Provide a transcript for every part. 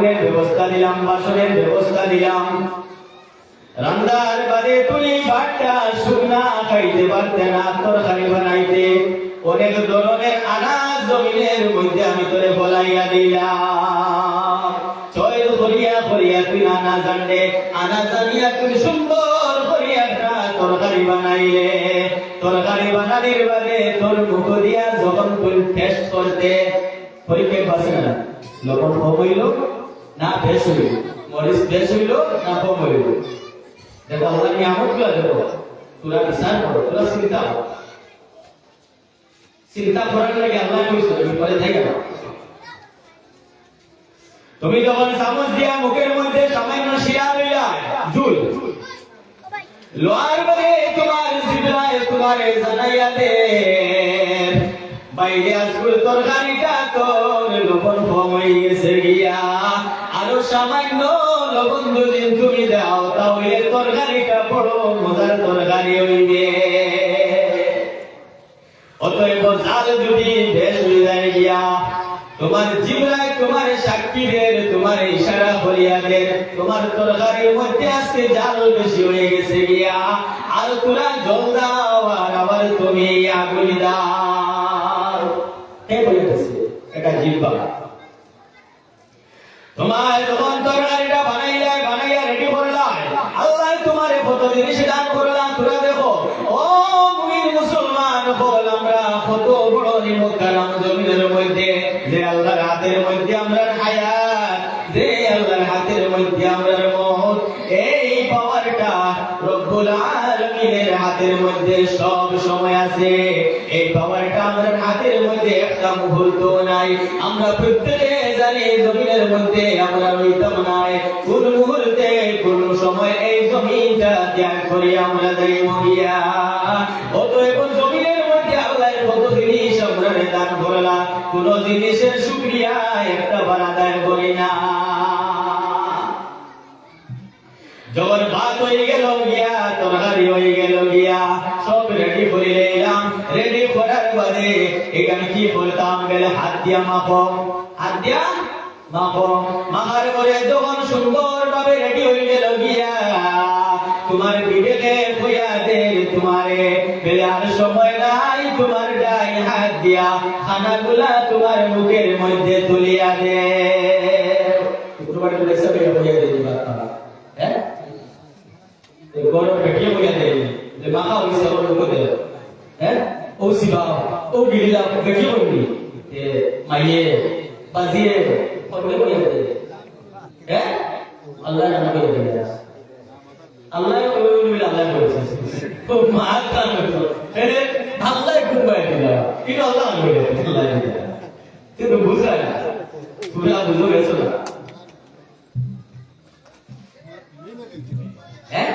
আগুনের ব্যবস্থা দিলাম বাসনের ব্যবস্থা দিলাম রান্দার বাদে তুলি ভাতটা শুকনা খাইতে পারতে না, তরকারি বানাইতে। অনেক ধরনের আনাজ জমিনের মধ্যে আমি তোরে বলাইয়া দিলাম। ছয় করিয়া করিয়া তুই আনা জানলে আনা জানিয়া সুন্দর করিয়া তরকারি বানাইলে। তরকারি বানানির বাদে তোর মুখ দিয়া যখন তুই করতে পরীক্ষা পাসে না লবণ হইল। না বেশ হইল। মরিচ বেশ হইল না কম হইল। দেখো আল্লাহ নিয়ামতগুলো দেখো? তোরা বিচার করো, তোরা চিন্তা করো। চিন্তা করার লাগে আল্লাহ কইছে তুমি পরে থাকি তুমি যখন চামচ দিয়া মুখের মধ্যে সামান্য শিরা লইলা, জুল। লোয়ার বাদে তোমার জিবরায় তোমারে জানাইয়া দে। বাইরে আসল তরকারিটা তোর লবণ কম গেছে গিয়া, আরও সামান্য লবণ যদি তুমি দাও, তাহলে তরকারিটা বড় মজার তরকারি হইবে। অতএব জাল যদি বেশ হয়ে যায় গিয়া, তোমার জিবরায় তোমার সাক্ষীদের, তোমার ইশারা করিয়াদের, তোমার তরকারির মধ্যে আজকে জাল বেশি হয়ে গেছে গিয়া, আর তোরা জল দাও, আর আবার তুমি আগুন দাও। এটা জিব্বা তোমার যখন তরকারিটা বানাইলে, বানাইয়া রেডি করলাম আল্লাহ তোমার কত জিনিস দান করলাম, তোরা দেখো। ও মুমিন মুসলমান বল আমরা, কত বড় নিমক কারণ জমিনের মধ্যে, যে আল্লাহর হাতের মধ্যে আমরা হায়াত হাতের মধ্যে সব সময় আছে। এই পাওয়ারটা আমাদের হাতের মধ্যে একটা মুহূর্ত নাই। আমরা প্রত্যেকে জানি জমিনের মধ্যে আমরা রইতাম নাই। কোন মুহূর্তে, কোন সময় এই জমিনটা ত্যাগ করে আমরা যাই মরিয়া অতএব জমিনের মধ্যে আল্লাহ কত জিনিস আমরা দান করলাম। কোন জিনিসের শুক্রিয়া একটা বার আদায় করি না। যখন ভাত হয়ে গেল গিয়া তরকারি হয়ে গেল গিয়া। সব রেডি করে এলাম রেডি করার বাদে এখানে কি বলতাম গেলে হাত দিয়া মাখো হাত দিয়া মাখো মাখার পরে যখন সুন্দর ভাবে রেডি হয়ে গেল গিয়া, তোমার বিবেকে হইয়া দে তোমারে। বেলে, আর সময় নাই তোমার ডাই হাত দিয়া, খানাগুলা তোমার মুখের মধ্যে তুলিয়া দে। তোমার হইয়া দে দিবা হ্যাঁ গরম বেটিয়ে বইয়া দেয় যে মাখা হইছে আমার লোক দে হ্যাঁ ও সিবা ও গিরিলা বেটিয়ে বইনি এ মাইয়ে বাজিয়ে পড়লে বইয়া দেয় হ্যাঁ আল্লাহ নাম বইয়া দেয় আল্লাহ কই বলি আল্লাহ কইছে ও মা কান তো এরে আল্লাহ খুব বইয়া দিলা এটা আল্লাহ বইয়া দিলা আল্লাহ দিলা কিন্তু বুঝা না পুরা বুঝো গেছো না হ্যাঁ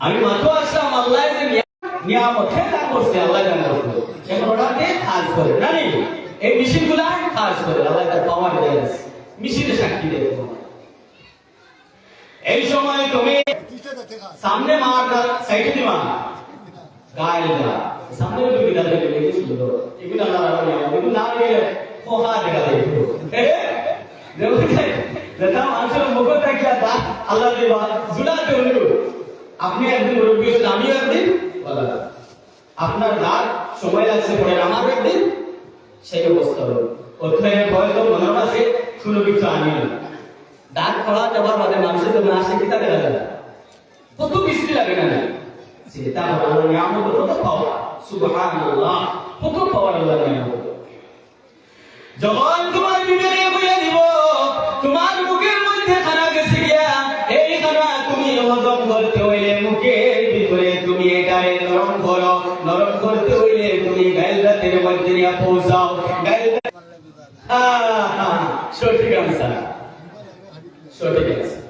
আমি মাত্র আসলাম আল্লাহ যে নিয়ামত হ্যাঁ দান করছে আল্লাহ দান করছে এখন ওটাকে কাজ করে জানি এই মেশিনগুলা কাজ করে আল্লাহ তার পাওয়ার দেয় মেশিনে সাক্ষী দেয় এই সময় তুমি সামনে মার সাইডে দিবা গায়ে দা সামনে তুমি দাদা দেবে কি সুন্দর এগুলো আল্লাহ রাখবে এগুলো না গেলে ফোহা দেখা দেয় দেখো যেটা মানুষের মুখ থাকিয়া দা আপনার দাঁত সময় লাগছে পরে আমার একদিন? সেই অবস্থা হলো কিছু আনিল দাঁত খোলা যাবার বাদে মানুষের যখন আসে কিতা দেখা কত বৃষ্টি লাগে না সেটা নিয়ামত যখন তোমার বিবেকে দিব, তোমার হজম করতে হইলে মুখের ভিতরে তুমি এটারে নরম করো। নরম করতে হইলে তুমি গাইল রাতের মধ্যে পৌঁছাও। গাইল সঠিক আনসার সঠিক আনসার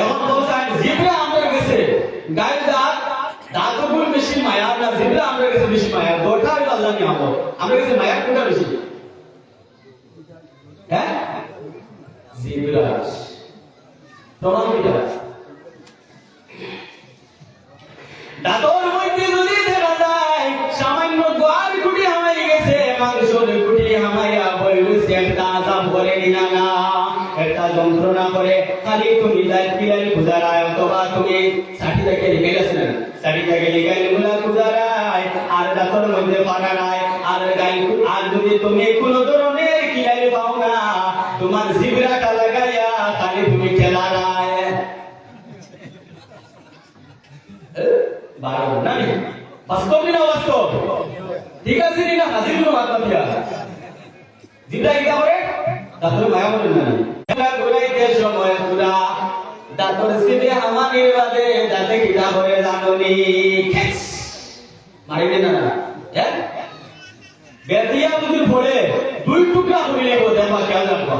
এখন পৌঁছায় জিবরা আমরা গেছে গাইল দাঁত দাঁতগুলো বেশি মায়া, না জিবরা আমরা গেছে বেশি মায়া? গোটা আল্লাহ নিয়ামত। আমরা গেছে মায়া কোনটা বেশি? হ্যাঁ? জিবরাস প্রমাণ কিটা দাঁতর মধ্যে যদি দেখা যায়, সামান্য গোয়ার কুটি হামাই গেছে, মাংসর কুটি হামাইয়া বই রয়েছে একটা আজাব করে খালি তুমি লাইফ কিলাই গুজারায়, অথবা তুমি ষাটি থেকে লিখে না। ষাটি থেকে লিখে গুলা গুজারায়, আর দাঁতর মধ্যে তুমি কোনো ধরনের কিলাই পাও না, তোমার জিবরাটা লাগাইয়া খালি তুমি ঠেলা রায়। বারো না নি? বাস্তব না বাস্তব ঠিক আছে নি না হাসিল কোনো মাত্রা দিয়া জিবরা কি করে তারপরে মায়া বলেন না। এটা ঘুরাইতে সময় পুরা? দাঁতর সিটে আমাদের বাদে দাঁতে কিটা করে জাননি। মারিবে না না। হ্যাঁ বেতিয়া যদি পড়ে দুই টুকরা করিলে গো দেখবা খেয়াল রাখবা।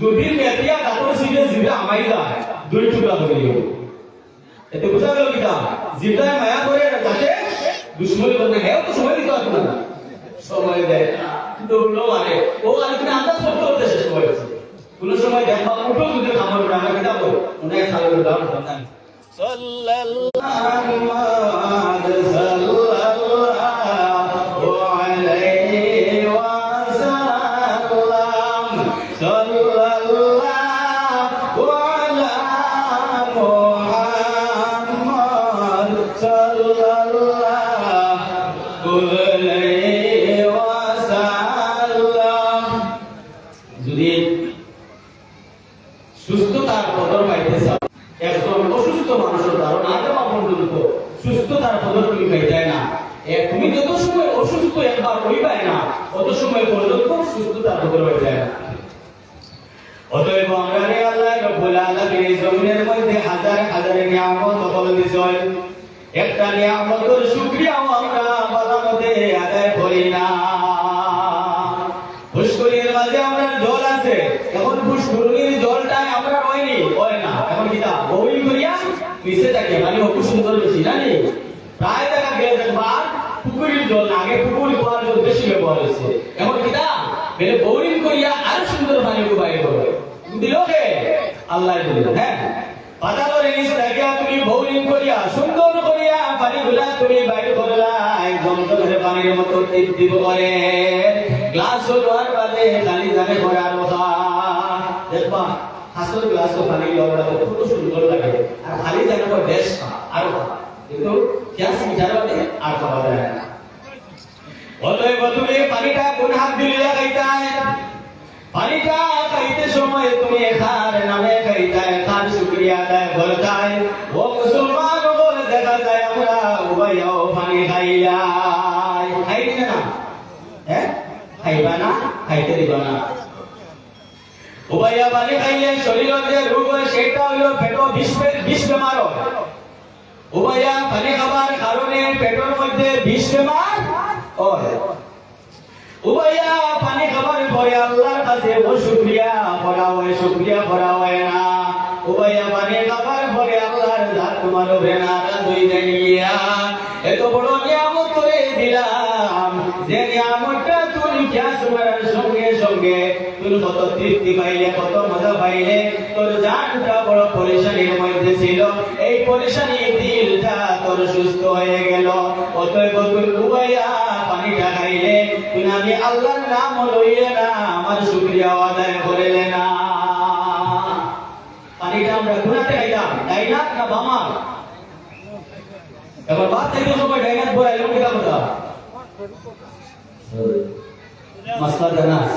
যদি বেতিয়া দাঁতর সিটে জিবরা আমাই যায়। দুই টুকরা করিলে এতে বুঝা গেল কিটা জিবরায় মায়া করে তাকে দুশ্মনী করতে গেল তো সময় দিতে পারতো না। সময় দেয়। দৌড়লো মানে ও আর তুমি আন্দাজ করতে করতে শেষ সময় কোন সময় দেখবা উঠো যদি খামার করে। আমরা কিতাব অনেক সালের উদাহরণ সন্তান যদি নিয়ামতের মানে জল, আগে পুকুর জল বেশি ব্যবহার হয়েছে। এখন বেলে বোরিং করিয়া আরও সুন্দর পানি বাইরে করে দিল কে? আল্লাহ দিল হ্যাঁ? পাতালের নিচ থেকে তুমি বোরিং করিয়া সুন্দর করিয়া পানি গুলা তুমি বাইরে করলা একদম তোমার পানির মতো দিব করে। গ্লাস লোহার বাদে খালি জানে করার কথা দেখবা, হাসর গ্লাস পানি লোয়ার বাদে কত সুন্দর লাগে। আর খালি জানে করে দেশ আর কিন্তু গ্যাস মিটার আর পাওয়া যায় না। অতএব তুমি পানিটা সেটা হইল পেট বিষ বিষ বেমার উভয়া পানি খাবার কারণে পেটের মধ্যে বিষ বেমার উভয়া পানি খাবার পরে আল্লাহর কাছে ও শুকরিয়া করা হয় শুকরিয়া করা হয় না। উভয়া পানি খাবার পরে আল্লাহর জাত তোমার হবে দুই জানিয়া। এত বড় নিয়ামত করে দিলাম, যে মারার সঙ্গে তুমি কত তৃপ্তি পাইলে কত মজা পাইলে তোর জানটা বড় পরেশানির মধ্যে ছিল এই পরেশানি দিলটা তোর সুস্থ হয়ে গেল। অতএব তুই উভয়া পানিটা খাইলে তুই আমি আল্লাহর নাম লইলে না আমার শুক্রিয়া আদায় করিলে না। পানিটা আমরা গুণাতে খাইতাম ডাইনাত না বামা এবার বাদ থেকে সময় ডাইনাত বলে এলো কিতা কথা মাসলা জানাস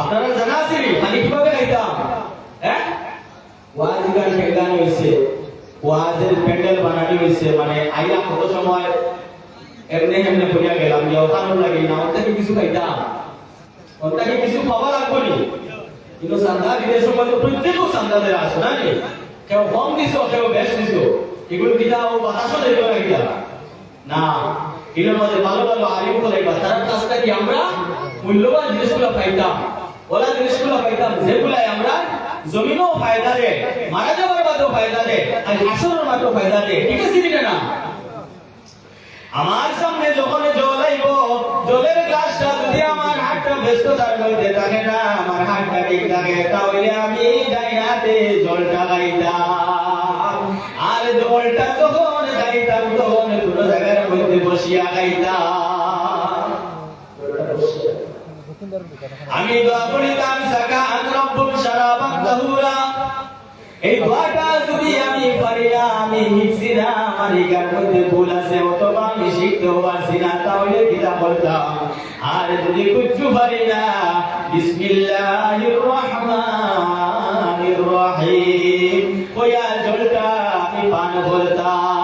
আপনারা জানা আছে পানি কীভাবে খাইতাম হ্যাঁ? ওয়াজ গান গান হয়েছে ওয়াজের প্যান্ডেল বানানি হয়েছে মানে আইলা কত সময়, এমনি এমনি করিয়া গেলাম, যে ওখানে লাগে না ওর কিছু খাইতাম। ওর থেকে কিছু খাওয়া লাগবো নি? কিন্তু সান্দা দিতে সময় তো সান্দাদের আছে, না নি কেউ কম দিছো, কেউ বেশ দিছো, এগুলো কিতা ও বাতাসও দিতে না না এগুলোর মধ্যে ভালো ভালো আলিম করে তার কাছ থেকে আমরা মূল্যবান জিনিসগুলো পাইতাম, ওলা জিনিসগুলো পাইতাম আমরা জমিনও ফায়দা দে মারা যাবার বাদেও ফায়দা দে, আর মাত্র ফায়দা দে, ঠিক আছে কি না? আমার সামনে যখন জল আইব, জলের গ্লাসটা যদি আমার হাতটা ব্যস্ততার মধ্যে থাকে না, আমার হাতটা ঠিক থাকে, তাহলে আমি ডাইনাতে জলটা খাইতাম আর জলটা যখন খাইতাম তখন কোনো মধ্যে বসিয়া বসিয়া আমি দোয়া করিতাম। সাকা আনরব্বুক শারাবান তাহুরা এই দোয়াটা যদি আমি পারি না আমি শিখছি না আমার ইকার মধ্যে ভুল আছে অথবা আমি শিখতেও পারছি না তাহলে কিতা বলতাম আর যদি কিচ্ছু পারি না বিসমিল্লাহির রহমানির রহিম ওয়া জলটা আমি পান আর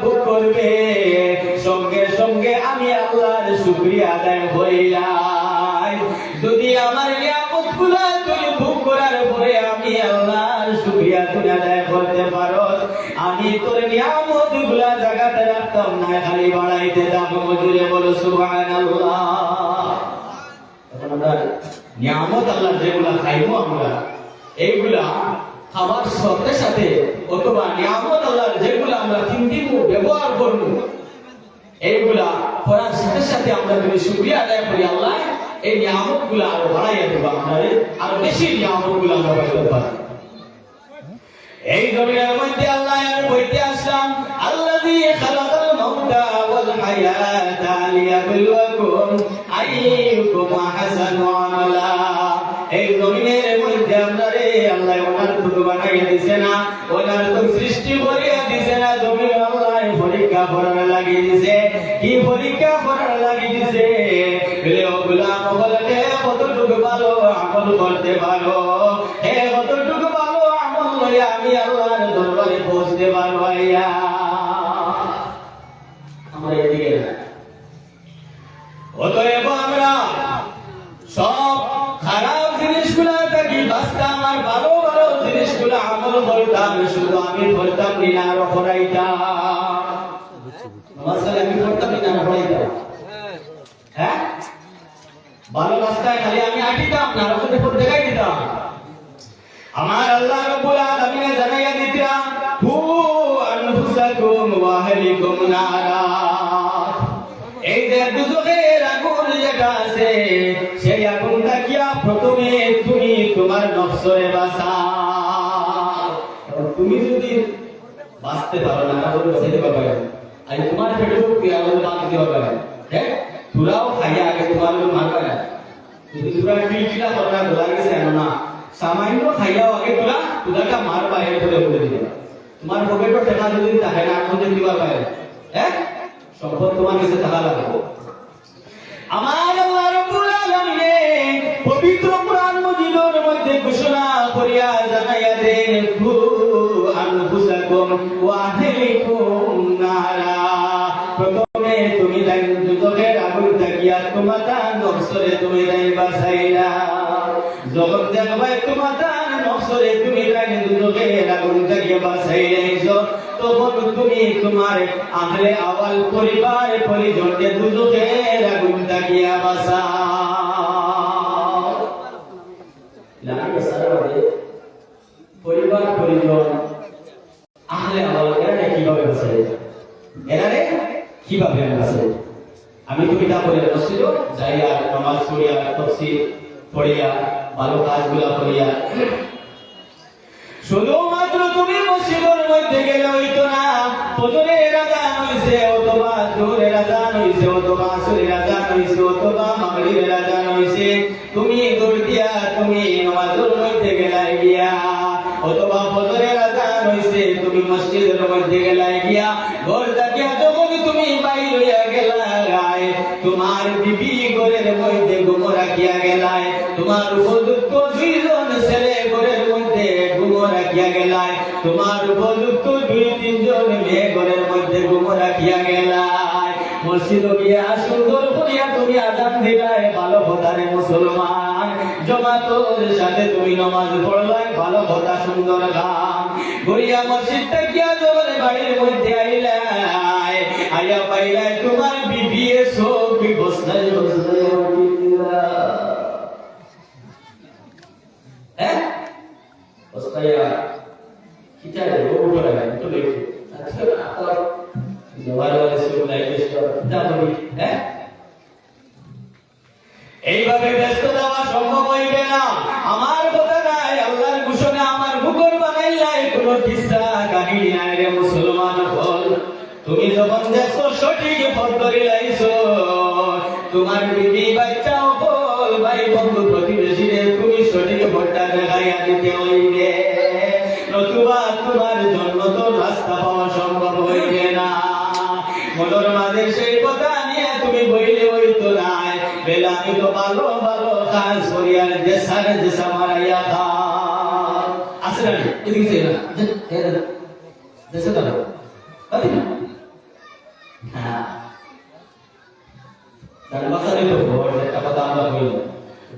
ভোগ করবে। সঙ্গে সঙ্গে আমি আল্লাহর শুকরিয়া আদায় হইলাই। যদি আমার নিয়ামতগুলা তুই ভোগ করার পরে আমি আল্লাহর শুকরিয়া তুই আদায় করতে পারস আমি তোর নিয়ামতগুলা জাগাতে রাখতাম না খালি বাড়াইতে দাম মজুরে বলো, সুবহানাল্লাহ। এখন আমরা নিয়ামত আল্লাহ যেগুলা খাইবো আমরা, এইগুলা খাবার সাথে সাথে অথবা নিয়ামত আল্লাহ যেগুলা আমরা দিন ব্যবহার করব, এইগুলা করার সাথে সাথে আমরা যদি শুক্রিয়া আদায় করি আল্লাহ, এই নিয়ামতগুলা আরও বাড়াইয়া দেবো আমরা আরও বেশি নিয়ামতগুলো আমরা পাইতে পারি এই জমিনের মধ্যে আল্লাহ আমি বইতে আসলাম, আল্লাযী খালাকাল মাউতা ওয়াল হায়াতা লিয়াবলুয়াকুম আইয়ুকুম আহসানু আমালা। এই জমিনের আপনারে আল্লাহ ওনার তো বানাইয়া দিছে না, ওনার তো সৃষ্টি করিয়া দিছে না, জমিন আল্লাহ পরীক্ষা করার লাগি দিছে। কি পরীক্ষা করার লাগি দিছে? বলে, ও গোলাম বলতে কতটুকু ভালো আমল করতে পারো? হে কতটুকু ভালো আমল করে আমি আল্লাহর দরবারে পৌঁছতে পারব আইয়া? আমরা এদিকে অতএব আমার আল্লাহ জানাইয়া দিতাম এই যে দুজকের আগুন যেটা আছে, সেই আগুন থাকিয়া প্রথমে তুমি তোমার নফসরে বাসা বাঁচতে পারো না তাহলে বাঁচাইতে পারবে না। আর তোমার পেটে কি আগুন বাঁধ দিতে পারবে না। হ্যাঁ তোরাও খাইয়া আগে তোমার মারবে না যদি তোরা কিলকিলা করো না ধরা গেছে না, সামান্য খাইয়াও আগে তোরা তোদাটা মার বাইরে করে বলে দিবে তোমার পকেটও টেকা যদি থাকে না, এখন যদি দিবার বাইরে হ্যাঁ সম্পদ তোমার কাছে টাকা লাগবে আমার তুমি তোমার আহলে আওয়াল পরিবার পরিজনকে দুজকের আগুন থাকিয়া বাসাও লাগে সারা বাদে পরিবার পরিজন আহলে আওয়াল এরা কীভাবে বাঁচাই এরারে কীভাবে বাঁচাই আমি কিতাব বসছিল যাইয়া নামাজ পড়িয়া তফসিল পড়িয়া, ভালো কাজগুলা করিয়া। শুধুমাত্র তুমি মসজিদের মধ্যে গেলে হইতো না। ফজরের আজান হইছে অথবা জোহরের আজান হইছে অথবা আসরের আজান হইছে অথবা মাগরিবের আজান হইছে তুমি দৌড় দিয়া, তুমি নামাজের মধ্যে গেলাই গিয়া। অথবা ফজরের আজান হইছে তুমি মসজিদের মধ্যে গেলাই গিয়া। ঘর ঘরের মধ্যে ঘুম রাখিয়া গেলাই তোমার উপযুক্ত দুইজন ছেলে ঘরের মধ্যে ঘুম রাখিয়া গেলাই তোমার উপযুক্ত দুই তিনজন মেয়ে ঘরের মধ্যে ঘুম রাখিয়া গেলাই মসজিদ গিয়া সুন্দর করিয়া তুমি আজান দিলাই ভালো ভোটারে মুসলমান। জমাতর সাথে তুমি নমাজ পড়লাই ভালো ভোটা সুন্দর গান। গড়িয়া মসজিদটা গিয়া জোরে বাড়ির মধ্যে আইলাই আয়া পাইলা তোমার বিবিয়ে সব বসলাই বসলাই উঠিলা হ্যাঁ আচ্ছা হ্যাঁ এইভাবে ব্যস্ত দেওয়া সম্ভব হইবে না আমার কথা নাই আল্লাহর ঘোষণা আমার মুখর বানাইলাই। কোনো কিসা কাহিনী নাই রে মুসলমান হল। তুমি যখন দেখছ সঠিক পথ ধরে লাইছো তোমার বিবি বাচ্চা বল ভাই বন্ধু প্রতিবেশী রে তুমি সঠিক ভোটটা দেখাইয়া দিতে হইবে। নতুবা তোমার জন্য তো রাস্তা পাওয়া সম্ভব হইবে না। মনের মাঝে সেই কথা নিয়ে তুমি বইলে হইতো নাই বেলা আমি তো ভালো ভালো কাজ করি আর যে সারে যে সামারাইয়া খা আছে না? এদিকে যাই না? দেশে তো পারি না হ্যাঁ জন্মাসানি তো ভোট একটা কথা আমরা বলি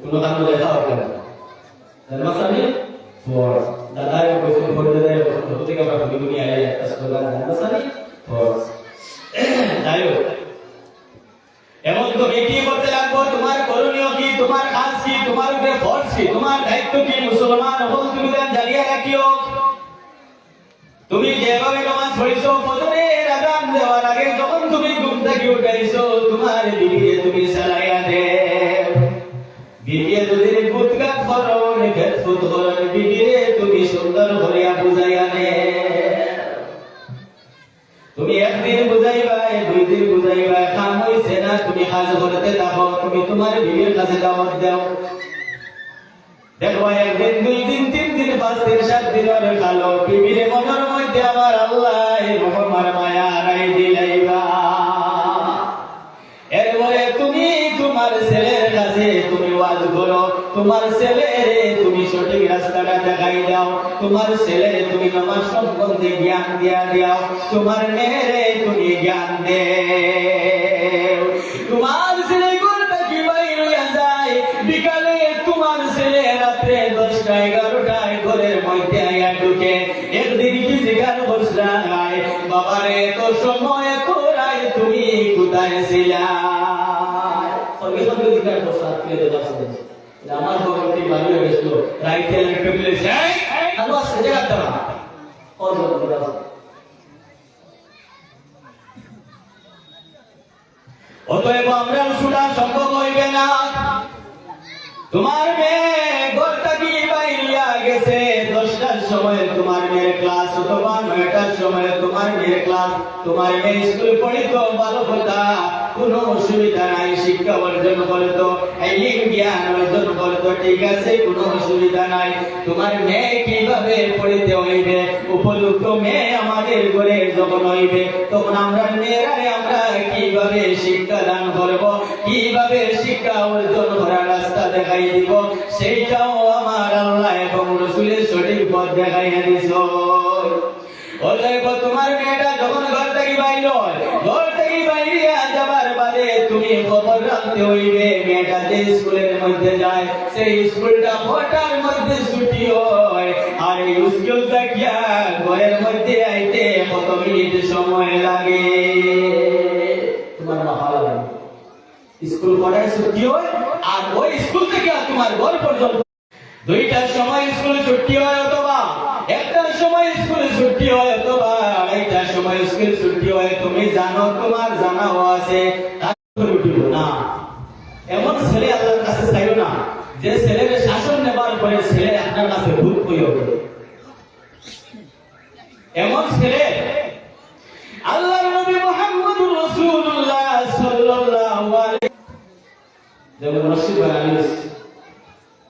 কোনো কাম দেখা হবে না জন্মাসানি ভোট দাদাই বসে ভোট দাদাই ভোট থেকে আমরা ভূমি ভূমি আই একটা স্লোগান জন্মাসানি ভোট যাই হোক এমন তুমি কি করতে লাগবো তোমার করণীয় কি তোমার কাজ কি তোমার উপরে ফর্স কি তোমার দায়িত্ব কি মুসলমান হল তুমি জানিয়ে রাখিও তুমি যেভাবে নামাজ পড়িছো ফজরের বুঝাইবা কাম তুমি কাজ মায়া রাই দিলাইবা। তুমি তোমার ছেলের কাছে তুমি ওয়াজ করো। তোমার ছেলেরে তুমি সঠিক রাস্তাটা দেখাই দাও। তোমার ছেলেরে তুমি নামাজ সম্বন্ধে জ্ঞান দিয়া দাও তোমার মেয়েরে তুমি জ্ঞান দে তোমার ছেলে কি বাইরে যায়? বিকালে তোমার ছেলে রাত্রে দশটা এগারোটায় ঘরের মধ্যে আয়া ঢুকে। একদিন কি জিগার বসলাই বাবারে সময় তোরাই তুমি কোথায় ছিলা? তো যাচ্ছে আমার ভালো হয়ে গেছিল। দাঁড়া। অতএব আমরা শুনা সম্ভব হইবে না। তোমার মেয়ে ঘরটা কি বাইরিয়া গেছে? দশটার সময় তোমার মেয়ের ক্লাস অথবা সময় তোমার মেয়ের ক্লাস তোমার মেয়ে স্কুল পড়িত ভালো কথা কোনো অসুবিধা নাই, শিক্ষা অর্জন করতো এই জ্ঞান অর্জন করতো, ঠিক আছে, কোনো অসুবিধা নাই। তোমার মেয়ে কীভাবে পড়িতে হইবে? উপযুক্ত মেয়ে আমাদের ঘরে যখন হইবে, তখন আমরা মেয়েরাই আমরা কীভাবে শিক্ষা দান করব? কীভাবে শিক্ষা অর্জন করার রাস্তা দেখাই দিব? সেইটাও আমার আল্লাহ এবং রসুলের সঠিক পথ দেখাইয়া দিছ। সময় ছুটি হয় দুইটার সময় স্কুল ছুটি হয় অথবা সময় স্কুল ছুটি হয়, তুমি জানো, তোমার জানাও আছে না। এমন ছেলে আল্লাহর কাছে চাইও না, যে ছেলের শাসন নেবার পরে ছেলে আপনার কাছে ভূত হয়ে এমন ছেলে আল্লাহর নবী মুহাম্মদুর রাসূলুল্লাহ সাল্লাল্লাহু আলাইহি যেমন মসজিদ বানানো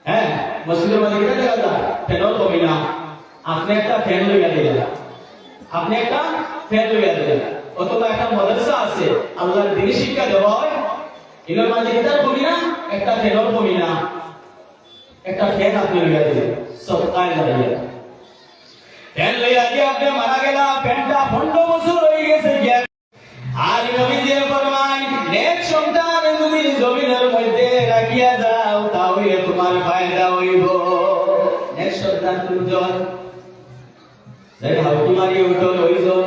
হ্যাঁ মসজিদের মধ্যে কেটে দেখা যায় ফ্যানও কমি না। আপনি একটা ফ্যান লইয়া দিলেন আপনি একটা ফ্যান লইয়া দিলেন। অথবা একটা মাদ্রাসা আছে, আল্লাহর দিনী শিক্ষা দেওয়া হয়। এগুলোর মাঝে কেটার কমি না, একটা ফ্যানও কমি না। একটা ফ্যান আপনি লইয়া দিলেন সব কায় দাঁড়িয়ে ফ্যান লইয়া দিয়ে আপনি মারা গেলা ফ্যানটা পনেরো বছর হয়ে গেছে আর নবীজি ফরমান, নেক সন্তান তুমি জমিনের মধ্যে রাখিয়া যাও, তাহলে তোমার ফায়দা হইব। নেক সন্তান তিনজন যাই হাউটি মারি উঠো লইজন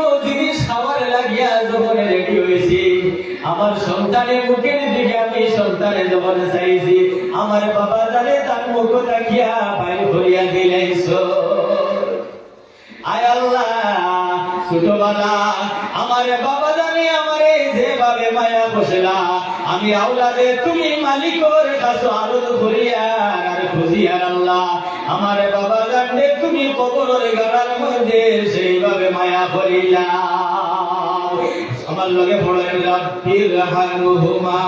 আমার সন্তানের মুখের দিকে আমি সন্তানের যখন চাইছি। আমার বাবা জানে তার মুখ তাকিয়া বাইর করিয়া দিলাইছ আয় আল্লাহ, ছোটবেলা আমার বাবা জানে আমারে যেভাবে মায়া বসলা আমি আওলাদে তুমি মালিকর কাছে আরজ করিয়া আর খুঁজিয়ার আল্লাহ। আমার বাবা জানলে তুমি কবরের গাড়ার মধ্যে সেইভাবে মায়া করিলা। আমার লগে পড়ে রব্বির হানুহুমা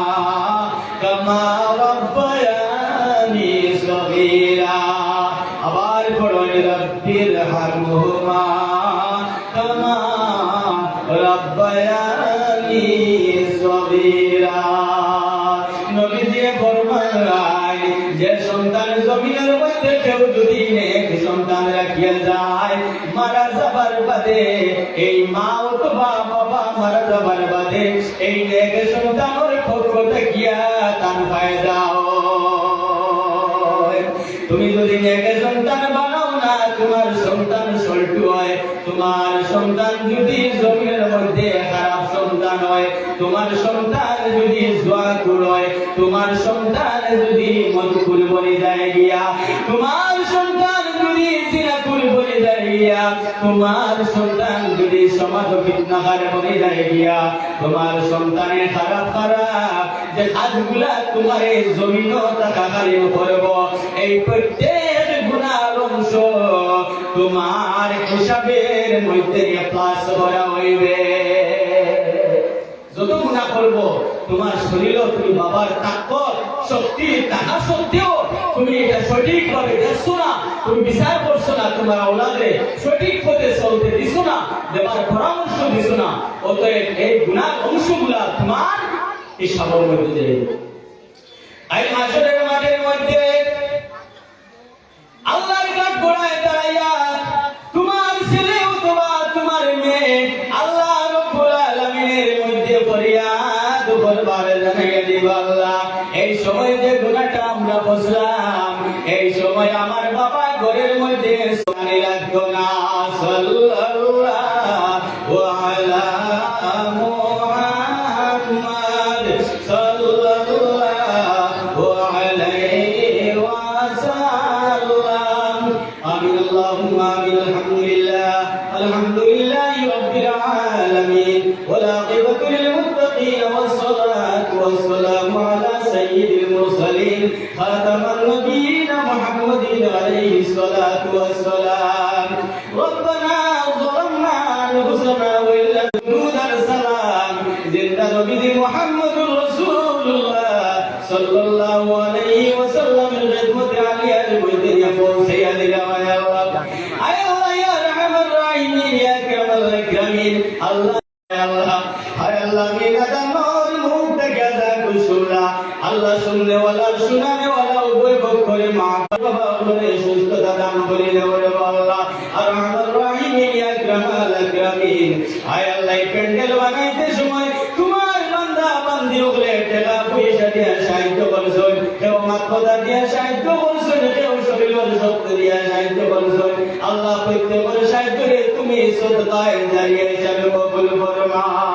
কামা রব্বায়ানি সগীরা। আবার পড়ে রব্বির হানুহুমা কামা রব্বায়ানি সগীরা। যাবার এই বাবা। তুমি যদি নেক সন্তান বানাও না, তোমার সন্তান সল্টু হয়। তোমার সন্তান যদি জমিনের মধ্যে খারাপ সন্তান হয়, তোমার সন্তান যদি জোয়াকুর হয়, তোমার সন্তান যদি মধুকুর বনে যায় গিয়া। তোমার সন্তান গিয়া তোমার সন্তান যদি সমাজ বিঘ্নহার বনে যায় গিয়া তোমার সন্তানের খারাপ খারাপ যে কাজগুলা তোমার জমিন টাকাকারী করব, এই প্রত্যেক গুণার অংশ তোমার হিসাবের মধ্যে প্লাস করা হইবে। যত গুণা করব, তোমার শরীর তুমি বাবার তাকত শক্তি টাকা সত্ত্বেও তুমি এটা সঠিক ভাবে দেখছ না তুমি বিচার করছ না, তোমার ওলাদে সঠিক পথে চলতে দিছো না, দেবার পরামর্শ দিছো না। অতএব এই গুণার অংশগুলা তোমার এই সাবর মধ্যে এই মাসের মাঠের মধ্যে আল্লাহ আল্লাহ শুননে ওয়ালা শুনানে ওয়ালা উভয় পক্ষরে মা বাবা বলে সুস্থতা দান করে দেওয়ার আল্লাহ। আর আমার রাহিমিন ইয়া আকরামাল আকরামিন হায় আল্লাহ, এই প্যান্ডেল বানাইতে সময় তোমার বান্দা বান্দি ওগুলো টাকা পয়সা দিয়ে সাহায্য করছেন কেউ মাত্রতা দিয়ে সাহায্য করছেন কেউ আল্লাহ সদকায় জারিয়া হিসাবে কবুল ফরমাও